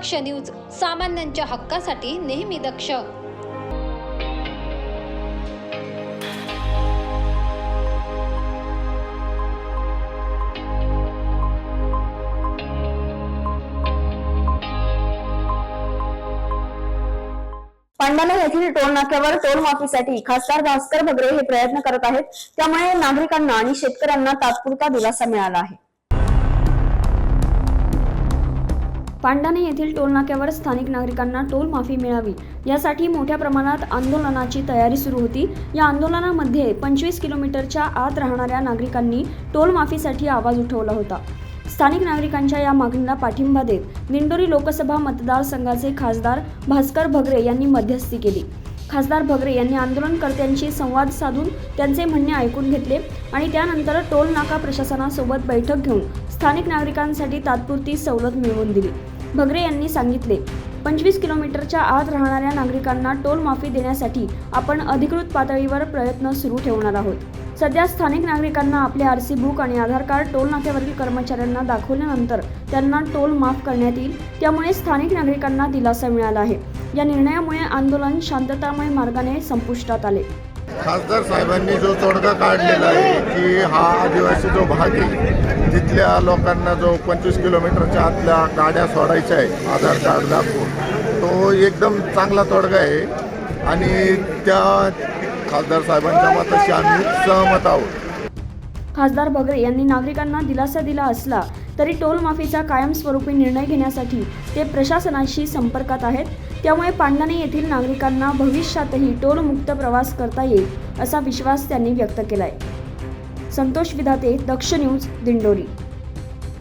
दक्ष news सामान्यांच्या हक्कासाठी नेहमी दक्ष. पांडाला येथील टोल नाक्यावर टोल माफीसाठी खासदार भास्कर भगरे हे प्रयत्न करत आहेत. त्यामुळे नागरिकांना आणि शेतकऱ्यांना तात्पुरता दिलासा मिळाला आहे. पांडाणे येथील टोलनाक्यावर स्थानिक नागरिकांना टोल माफी मिळावी. यासाठी मोठ्या प्रमाणात आंदोलनाची तयारी सुरू होती. या आंदोलनामध्ये पंचवीस किलोमीटरच्या आत राहणाऱ्या नागरिकांनी टोल माफीसाठी आवाज उठवला होता. स्थानिक नागरिकांच्या या मागणीला पाठिंबा देत दिंडोरी लोकसभा मतदारसंघाचे खासदार भास्कर भगरे यांनी मध्यस्थी केली. खासदार भगरे यांनी आंदोलनकर्त्यांशी संवाद साधून त्यांचे म्हणणे ऐकून घेतले आणि त्यानंतर टोल नाका प्रशासनासोबत बैठक घेऊन स्थानिक नागरिकांसाठी तात्पुरती सवलत मिळवून दिली. भगरे यांनी सांगितले पंचवीस किलोमीटरच्या आत राहणाऱ्या नागरिकांना टोल माफी देण्यासाठी आपण अधिकृत पातळीवर प्रयत्न सुरू ठेवणार आहोत. सध्या स्थानिक नागरिकांना आपले आरसी बुक आणि आधार कार्ड टोल नाक्यावरील कर्मचाऱ्यांना दाखवल्यानंतर त्यांना टोल माफ करण्यात येईल त्यामुळे स्थानिक नागरिकांना दिलासा मिळाला आहे. या निर्णयामुळे आंदोलन शांततामय मार्गाने संपुष्टात आले. खासदार साहेबांनी जो तोडगा काढलेला आहे की हा आदिवासी जो भाग आहे तिथल्या लोकांना जो पंचवीस किलोमीटरच्या आतल्या गाड्या सोडायच्या आहे आधार कार्ड दाखवून तो एकदम चांगला तोडगा आहे. आणि त्या खासदार साहेबांच्या मताशी आम्ही सहमत आहोत. खासदार बगरे यांनी नागरिकांना दिलासा दिला असला तरी टोलमाफीचा कायमस्वरूपी निर्णय घेण्यासाठी ते प्रशासनाशी संपर्कात आहेत. त्यामुळे पांडाणे येथील नागरिकांना भविष्यातही टोलमुक्त प्रवास करता येईल असा विश्वास त्यांनी व्यक्त केलाय. संतोष विधाते दक्ष न्यूज दिंडोरी.